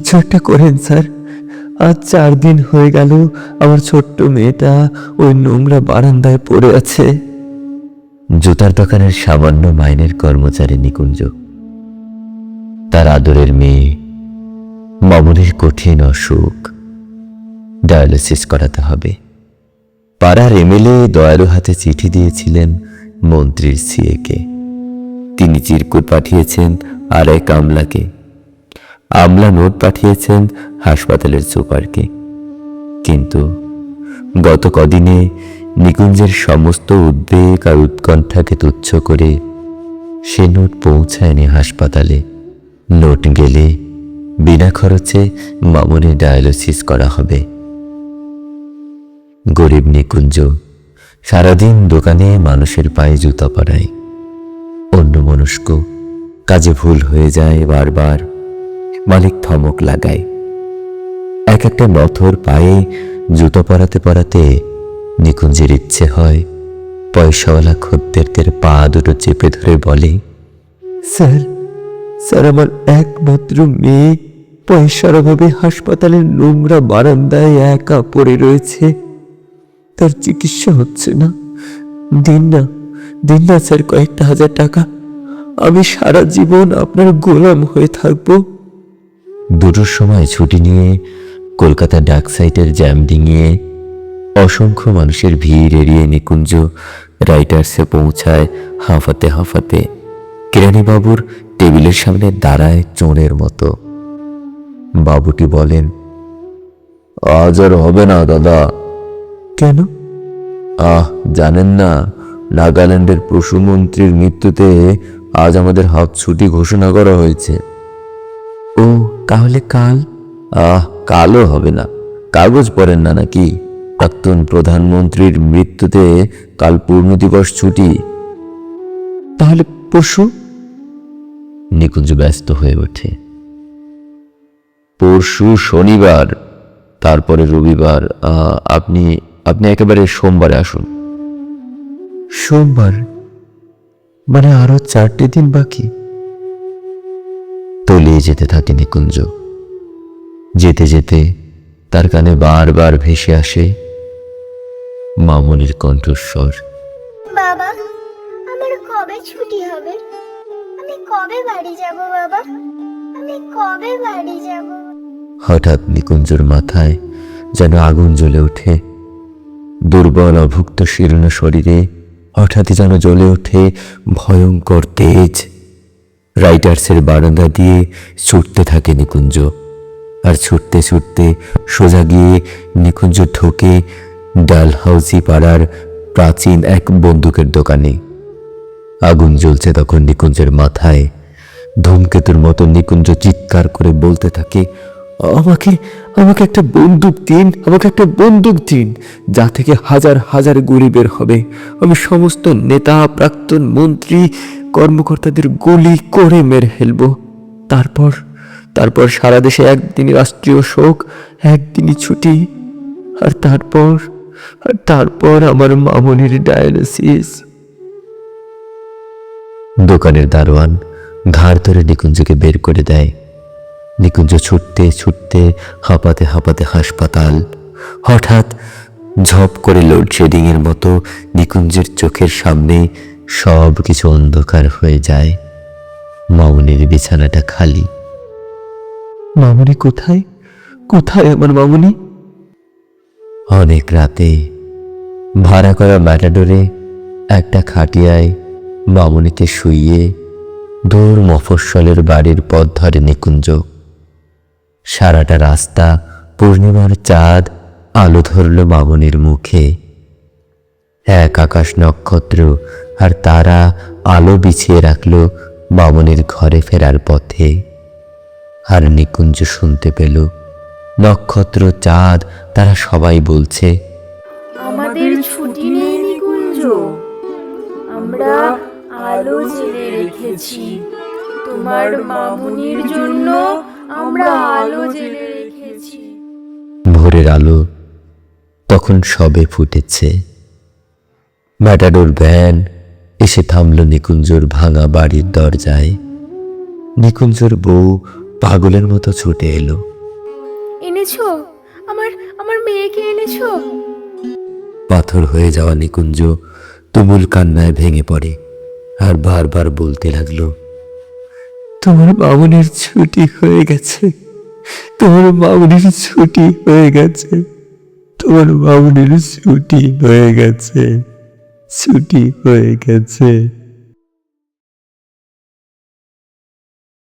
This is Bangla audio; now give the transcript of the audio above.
কিছু একটা করেন, স্যার। আজ চার দিন হয়ে গেল, আমার ছোট্ট মেয়েটা ওই নোংরা বারান্দায় পড়ে আছে। জুতার দোকানের সামান্য মাইনের কর্মচারী নিকুঞ্জ। তার আদরের মেয়ে, মামুনির কঠিন অসুখ, ডায়ালিসিস করাতে হবে। পাড়ার এমএলএ দয়ালু হাতে চিঠি দিয়েছিলেন মন্ত্রীর সিএকে। তিনি চিরকুট পাঠিয়েছেন আর এক আমলাকে আমলা নোট পাঠিয়েছেন হাসপাতালের সুপারকে। কিন্তু গত কদিনে নিকুঞ্জের সমস্ত উদ্বেগ আর উৎকণ্ঠাকে তুচ্ছ করে সে নোট পৌঁছায়নি হাসপাতালে। নোট গেলে বিনা খরচে মামুনি ডায়ালিসিস করা হবে। গরিব নিকুঞ্জ সারাদিন দোকানে মানুষের পায়ে জুতা পরায়। অন্য মনস্ক কাজে ভুল হয়ে যায় বারবার। মালিক থমক লাগায়। এক একটা নথর পায়ে, জুতো পরাতে পরাতে নিকুঞ্জের ইচ্ছে হয়। পয়সাওয়ালা খদ্দেরদের পা দুটো চেপে ধরে বলে, স্যার স্যার, আমার একমাত্র মেয়ে। পয়সার অভাবে হাসপাতালের নোংরা বারান্দায় একা পড়ে রয়েছে। তার চিকিৎসা হচ্ছে না। দিন না দিন না, স্যার, কয়েকটা হাজার টাকা। আমি সারা জীবন আপনার গোলাম হয়ে থাকব। দুটোর সময় ছুটি নিয়ে কলকাতা ডাক সাইটের জ্যাম ডিঙিয়ে অসংখ্য মানুষের ভিড় এড়িয়ে নিকুঞ্জ রাইটার্সে পৌঁছায় হাঁফাতে হাঁফাতে। কেরানিবাবুর টেবিলের সামনে দাঁড়ায় চোরের মতো। বাবুটি বলেন আজ আর হবে না দাদা। কেন? আহ জানেন না নাগাল্যান্ডের পশুমন্ত্রীর মৃত্যুতে আজ আমাদের হাফ ছুটি ঘোষণা করা হয়েছে। ও তাহলে কাল? আহ কালও হবে না। কাগজ পড়েন না নাকি? প্রাক্তন প্রধানমন্ত্রীর মৃত্যুতে কাল পূর্ণ দিবস ছুটি। তাহলে পরশু? নিকুঞ্জ ব্যস্ত হয়ে ওঠে। পরশু শনিবার তারপরে রবিবার আহ, আপনি আপনি একেবারে সোমবারে আসুন। সোমবার? মানে আরও চারটে দিন বাকি? তলিয়ে যেতে থাকে নিকুঞ্জ। যেতে যেতে তার কানে বারবার ভেসে আসে মামনির কণ্ঠস্বর। বাবা আমার কবে ছুটি হবে? আমি কবে বাড়ি যাব বাবা? আমি কবে বাড়ি যাব? হঠাৎ নিকুঞ্জর মাথায় যেন আগুন জ্বলে ওঠে। দুর্বল অভুক্ত শীর্ণ শরীরে হঠাৎই যেন জ্বলে ওঠে ভয়ঙ্কর তেজ। রাইটার্সের বারান্দা দিয়ে ছুটতে থাকে নিকুঞ্জ। আর ছুটতে ছুটতে সোজা গিয়ে নিকুঞ্জ ঢোকে ডালহাউসি পাড়ার প্রাচীন এক বন্দুকের দোকানে। আগুন জ্বলছে তখন নিকুঞ্জের মাথায়। ধূমকেতুর মতো নিকুঞ্জ চিৎকার করে বলতে থাকে, আমাকে আমাকে একটা বন্দুক দিন, আমাকে একটা বন্দুক দিন, যা থেকে হাজার হাজার গুলি বের হবে। আমি সমস্ত নেতা, প্রাক্তন মন্ত্রী কর্মকর্তাদের গুলি করে মেরে ফেলব। তারপর তারপর সারা দেশে একদিনই রাষ্ট্রীয় শোক, একদিনই ছুটি। আর তারপর আর তারপর আমার মামনির ডায়ালিসিস। দোকানের দারোয়ান ঘাড় ধরে নিকুঞ্জকে বের করে দেয়। নিকুঞ্জ ছুটতে ছুটতে হাঁপাতে হাঁপাতে হাসপাতাল। হঠাৎ ঝপ করে লোডশেডিং এর মতো নিকুঞ্জের চোখের সামনে সব কিছু অন্ধকার হয়ে যায়। মামুনির বিছানাটা খালি। মামুনি কোথায়? কোথায় আমার মামুনি? অনেক রাতে ভাড়া করা ম্যাটাডোরে একটা খাটিয়ায় মামুনিকে শুইয়ে দূর মফস্বলের বাড়ির পথ ধরে নিকুঞ্জ। সারাটা রাস্তা পূর্ণিমার চাঁদ আলো ধরল মামনির মুখে। এক আকাশ নক্ষত্র আর তারা আলো বিছিয়ে রাখল মামনির ঘরে ফেরার পথে। আর নিকুঞ্জ শুনতে পেল নক্ষত্র চাঁদ তারা সবাই বলছে আমাদের ছুটি নেই নিকুঞ্জ। আমরা আলো জেলে রেখেছি। তোমার মামুনির জন্য আমরা আলো জেলে রেখেছি। ভোরের আলো তখন সবে ফুটেছে। ম্যাটাডোর ভ্যান এসে থামল নিকুঞ্জর ভাঙা বাড়ির দরজায়। নিকুঞ্জর বউ পাগলের মতো ছুটে এলো। এনেছো? আমার আমার মেয়েকে এনেছো? পাথর হয়ে যাওয়া নিকুঞ্জ তুমুল কান্নায় ভেঙে পড়ে আর বারবার বলতে লাগল তোমার মামুনির ছুটি হয়ে গেছে। তোমার মামুনির ছুটি হয়ে গেছে। তোমার মামুনির ছুটি হয়ে গেছে। ছুটি হয়ে গেছে